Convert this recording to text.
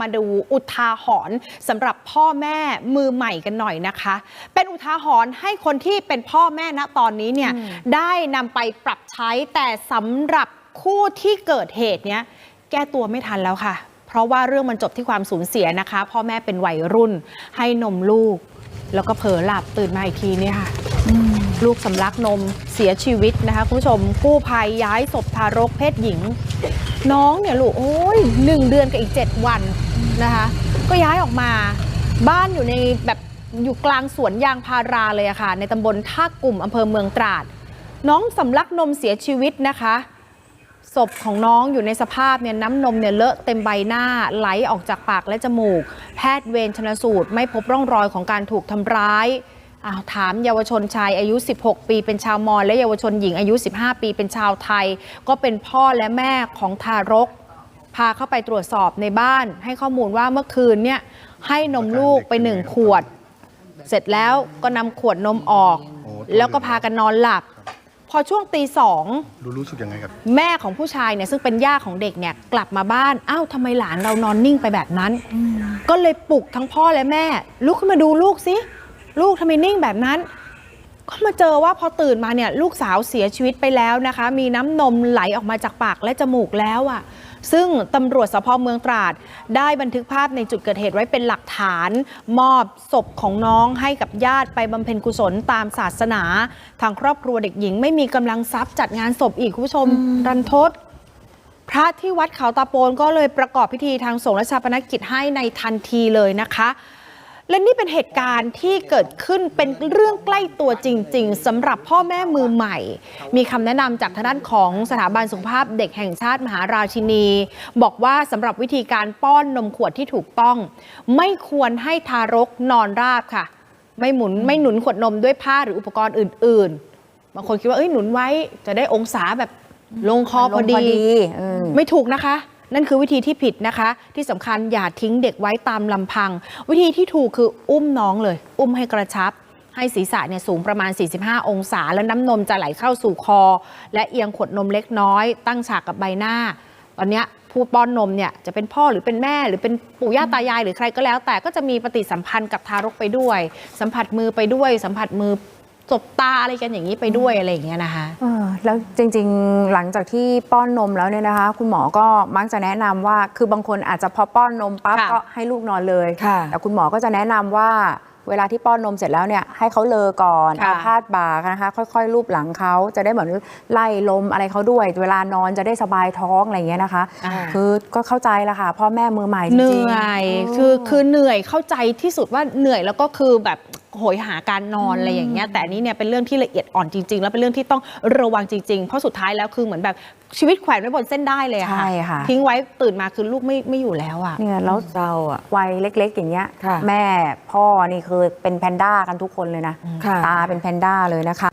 มาดูอุทาหรณ์สำหรับพ่อแม่มือใหม่กันหน่อยนะคะ เป็นอุทาหรณ์ให้คนที่เป็นพ่อแม่ณตอนนี้เนี่ยได้นำไปปรับใช้แต่สำหรับคู่ที่เกิดเหตุเนี้ยแก้ตัวไม่ทันแล้วค่ะ เพราะว่าเรื่องมันจบที่ความสูญเสียนะคะ พ่อแม่เป็นวัยรุ่น ให้นมลูก แล้วก็เผลอหลับตื่นมาอีกทีเนี่ยค่ะลูกสำลักนมเสียชีวิตนะคะคุณผู้ชมกู้ภัยย้ายศพทารกเพศหญิง น้องเนี่ยลูกโอ้ยหนึ่งเดือนกับอีก7วัน นะคะ ก็ย้ายออกมาบ้านอยู่ในแบบอยู่กลางสวนยางพาราเลยอะค่ะ ในตำบลท่ากลุ่มอำเภอเมืองตราด น้องสำลักนมเสียชีวิตนะคะ ศพของน้องอยู่ในสภาพเนี่ยน้ำนมเนี่ยเลอะเต็มใบหน้าไหลออกจากปากและจมูก แพทย์เวรชนสูตร ไม่พบร่องรอยของการถูกทำร้ายอาถามเยาวชนชายอายุ 16 ปีเป็นชาวมอญและเยาวชนหญิงอายุ 15 ปีเป็นชาวไทย ก็เป็นพ่อและแม่ของทารก พาเข้าไปตรวจสอบในบ้าน ให้ข้อมูลว่าเมื่อคืนเนี่ยให้นมลูกไปหนึ่งขวด เสร็จแล้วก็นำขวดนมออกโอ้แล้วก็พากันนอนหลับ พอช่วงตีสองรู้รู้สึกยังไงครับ แม่ของผู้ชายเนี่ยซึ่งเป็นย่าของเด็กเนี่ยกลับมาบ้านอ้าวทำไมหลานเรานอนนิ่งไปแบบนั้น ก็เลยปลุกทั้งพ่อและแม่ ลุกขึ้นมาดูลูกสิลูกทำไมนิ่งแบบนั้นก็มาเจอว่าพอตื่นมาเนี่ยลูกสาวเสียชีวิตไปแล้วนะคะ มีน้ำนมไหลออกมาจากปากและจมูกแล้วอะ่ะ ซึ่งตำรวจสพเมืองตราด ได้บันทึกภาพในจุดเกิดเหตุไว้เป็นหลักฐาน มอบศพของน้องให้กับญาติไปบำเพ็ญกุศลตามศาสนา ทางครอบครัวเด็กหญิง ไม่มีกำลังทรัพย์จัดงานศพอีกคุณผู้ชมรันทดพระที่วัดเขาตาโปนก็เลยประกอบพิธีทางสงฆ์และชาปนกิจให้ในทันทีเลยนะคะ และนี่เป็นเหตุการณ์ที่เกิดขึ้นเป็นเรื่องใกล้ตัวจริง ๆสำหรับพ่อแม่มือใหม่ มีคำแนะนำจากทางด้านของสถาบันสุขภาพเด็กแห่งชาติมหาราชินี บอกว่าสำหรับวิธีการป้อนนมขวดที่ถูกต้อง ไม่ควรให้ทารกนอนราบค่ะ ไม่หมุนไม่หนุนขวดนมด้วยผ้าหรืออุปกรณ์อื่น ๆ บางคนคิดว่าเอ้ยหนุนไว้จะได้องศาแบบลงคอพอดีเออไม่ถูกนะคะ นั่นคือวิธีที่ผิดนะคะ ที่สำคัญอย่าทิ้งเด็กไว้ตามลำพัง วิธีที่ถูกคืออุ้มน้องเลย อุ้มให้กระชับ ให้ศีรษะเนี่ยสูงประมาณ 45 องศา แล้วน้ำนมจะไหลเข้าสู่คอ และเอียงขวดนมเล็กน้อย ตั้งฉากกับใบหน้า ตอนนี้ผู้ป้อนนมเนี่ยจะเป็นพ่อหรือเป็นแม่ หรือเป็นปู่ย่าตายายหรือใครก็แล้ว แต่ก็จะมีปฏิสัมพันธ์กับทารกไปด้วย สัมผัสมือไปด้วย สัมผัสมือ สบตาอะไรกันอย่างนี้ไปด้วยอะไรอย่างเงี้ยนะคะเออแล้วจริงๆ หลังจากที่ป้อนนมแล้วเนี่ยนะคะ คุณหมอก็มักจะแนะนำว่า คือบางคนอาจจะพอป้อนนมปั๊บค่ะก็ให้ลูกนอนเลยค่ะแต่คุณหมอก็จะแนะนำว่าเวลาที่ป้อนนมเสร็จแล้วเนี่ยให้เขาเลอก่อนค่ะเอาพาดบ่านะคะ ค่อยๆ ลูบหลังเขาจะได้เหมือนไล่ลมอะไรเขาด้วย เวลานอนจะได้สบายท้องอะไรอย่างเงี้ยนะคะอ่าคือก็เข้าใจละค่ะพ่อแม่มือใหม่จริงๆเหนื่อยคือคือเหนื่อยเข้าใจที่สุดว่าเหนื่อยแล้วก็คือแบบ โหยหาการนอนอะไรอย่างเงี้ยแต่อันนี้เนี่ยเป็นเรื่องที่ละเอียดอ่อนจริง ๆ แล้วเป็นเรื่องที่ต้องระวังจริง ๆ เพราะสุดท้ายแล้วคือเหมือนแบบชีวิตแขวนไว้บนเส้นได้เลยอะค่ะ ใช่ค่ะ ทิ้งไว้ตื่นมาคือลูกไม่ไม่อยู่แล้วอะ เนี่ยแล้วเราอะวัยเล็ก ๆ อย่างเงี้ย ค่ะแม่พ่อนี่คือเป็นแพนด้ากันทุกคนเลยนะ ค่ะ ตาเป็นแพนด้าเลยนะคะ